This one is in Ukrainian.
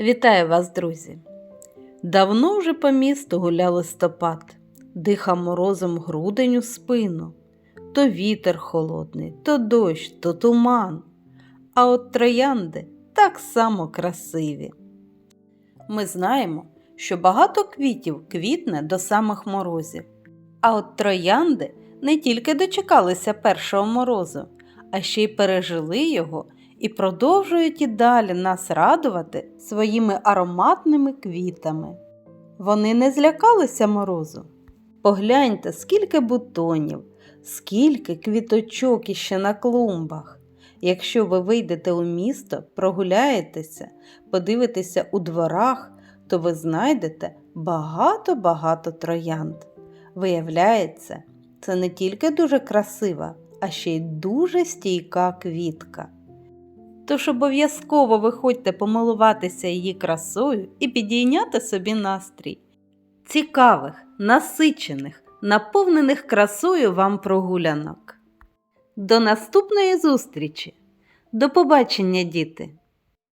Вітаю вас, друзі! Давно вже по місту гуляв листопад, дихав морозом грудень у спину. То вітер холодний, то дощ, то туман. А от троянди так само красиві. Ми знаємо, що багато квітів квітне до самих морозів. А от троянди не тільки дочекалися першого морозу, а ще й пережили його і продовжують і далі нас радувати своїми ароматними квітами. Вони не злякалися морозу. Погляньте, скільки бутонів, скільки квіточок іще на клумбах. Якщо ви вийдете у місто, прогуляєтеся, подивитеся у дворах, то ви знайдете багато-багато троянд. Виявляється, це не тільки дуже красива, а ще й дуже стійка квітка. Тож обов'язково виходьте помилуватися її красою і підійняти собі настрій. Цікавих, насичених, наповнених красою вам прогулянок. До наступної зустрічі! До побачення, діти!